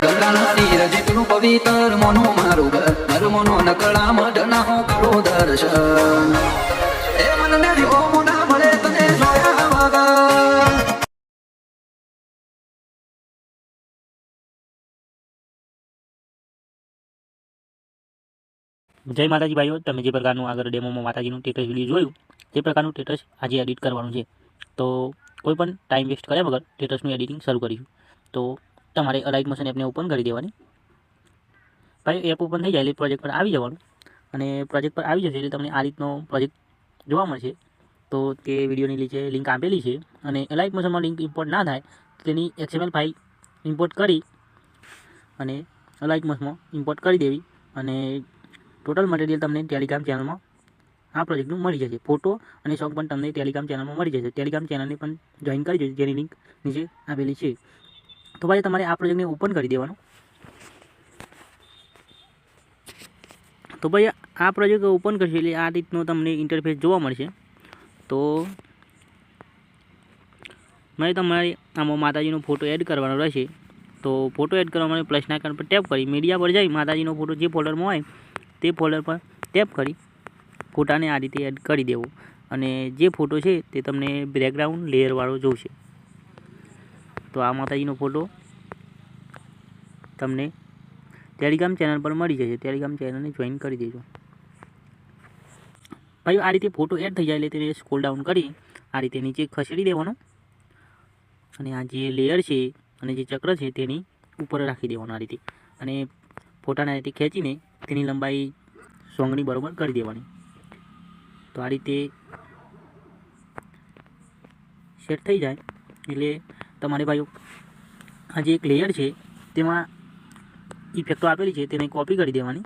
ગંગાના પવિત્ર મોનું મારું ઘર. ધર્મનો નકળા મઢના હું કરું દર્શન. જય માતાજી ભાઈઓ, તમે જે પ્રકારનું આગળ ડેમોમાં માતાજીનું ટેટસ વીડિયો જોયું, તે પ્રકારનું ટેટસ આજે એડિટ કરવાનું છે. તો કોઈ પણ ટાઈમ વેસ્ટ કર્યા વગર ટેટસનું એડિટિંગ શરૂ કરીશું. તો તમારે અલાઇટ મશીન એપને ઓપન કરી દેવાની. ભાઈ એપ ઓપન થઈ જાય એટલે પ્રોજેક્ટ પર આવી જવાનું. અને પ્રોજેક્ટ પર આવી જશે એટલે તમને આ રીતનો પ્રોજેક્ટ જોવા મળશે. તો તે વિડીયોની નીચે લિંક આપેલી છે. અને એલાઇટ મશીનમાં લિંક ઇમ્પોર્ટ ના થાય, તેની એક્સએમએલ ફાઇલ ઇમ્પોર્ટ કરી અને અલાઇટ મશમાં ઇમ્પોર્ટ કરી દેવી. અને ટોટલ મટીરિયલ તમને ટેલિગ્રામ ચેનલમાં આ પ્રોજેક્ટનું મળી જશે. ફોટો અને સોંગ પણ તમને ટેલિગ્રામ ચેનલમાં મળી જશે. ટેલિગ્રામ ચેનલને પણ જોઈન કરી દેજો, જેની લિંક નીચે આપેલી છે. તો ભાઈ તમારે આ પ્રોજેક્ટને ઓપન કરી દેવાનું. તો ભાઈ આ પ્રોજેક્ટ ઓપન કરશે એટલે આ રીતનો તમને ઇન્ટરફેસ જોવા મળશે. તો મેં તમારે આમાં માતાજીનો ફોટો એડ કરવાનો રહેશે. તો ફોટો એડ કરવા માટે પ્લસના આઇકન પર ટેપ કરી મીડિયા પર જઈ માતાજીનો ફોટો જે ફોલ્ડરમાં હોય, તે ફોલ્ડર પર ટેપ કરી, ફોટાને આ રીતે એડ કરી દેવો. અને જે ફોટો છે તે તમને બેકગ્રાઉન્ડ લેયરવાળો જોશે તો આ માતાજીનો ફોટો તમને ટેલિગ્રામ ચેનલ પર મળી જશે. ટેલિગ્રામ ચેનલને જોઈન કરી દેજો. ભાઈ, આ રીતે ફોટો એડ થઈ જાય એટલે તેને સ્કોલ ડાઉન કરી આ રીતે નીચે ખસેડી દેવાનો. અને આ જે લેયર છે અને જે ચક્ર છે તેની ઉપર રાખી દેવાનો આ રીતે. અને ફોટાને રીતે ખેંચીને તેની લંબાઈ સોંગની બરોબર કરી દેવાની. તો આ રીતે સેટ થઈ જાય એટલે તમારે ભાઈઓ આ જે એક લેયર છે, તેમાં ઇફેક્ટો આપેલી છે, તેને કોપી કરી દેવાની.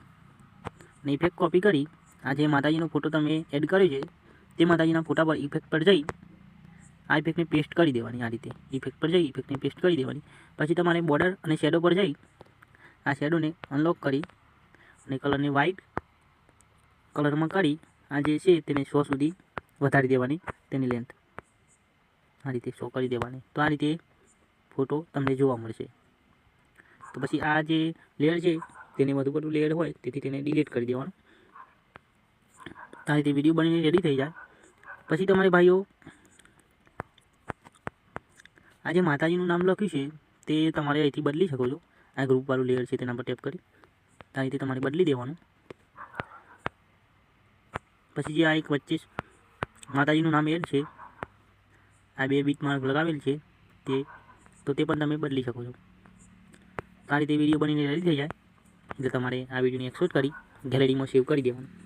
અને ઇફેક્ટ કોપી કરી આ જે માતાજીનો ફોટો તમે એડ કર્યો છે, તે માતાજીના ફોટા પર ઇફેક્ટ પર જઈ આ ઇફેક્ટને પેસ્ટ કરી દેવાની આ રીતે. ઇફેક્ટ પર જઈ ઇફેક્ટને પેસ્ટ કરી દેવાની. પછી તમારે બોર્ડર અને શેડો પર જઈ આ શેડોને અનલોક કરી અને કલરને વ્હાઇટ કલરમાં કરી આ જે છે, તેને સો સુધી વધારી દેવાની તેની લેન્થ આ રીતે શો કરી દેવાની. તો આ રીતે ફોટો તમને જોવા મળશે. તો પછી આ જે લેયર છે, તેને વધુ પડતું લેયર હોય, તેથી તેને ડિલીટ કરી દેવાનું. આ રીતે વીડિયો બનીને રેડી થઈ જાય. પછી તમારે ભાઈઓ, આ જે માતાજીનું નામ લખ્યું છે, તે તમારે અહીંથી બદલી શકો છો. આ ગ્રુપવાળું લેયર છે, તેના પર ટેપ કરી. આ રીતે તમારે બદલી દેવાનું. પછી જે આ એક વચ્ચે માતાજીનું નામ એડ છે આ બે બીટ માર્ક લગાવેલ છે, તે, તો તે પણ તમે બદલી શકો છો. આ રીતે વીડિયો બનીને રેડી થઈ જાય, એટલે તમારે આ વિડીયોને એક્સપોર્ટ કરી ગેલેરીમાં સેવ કરી દેવાનું.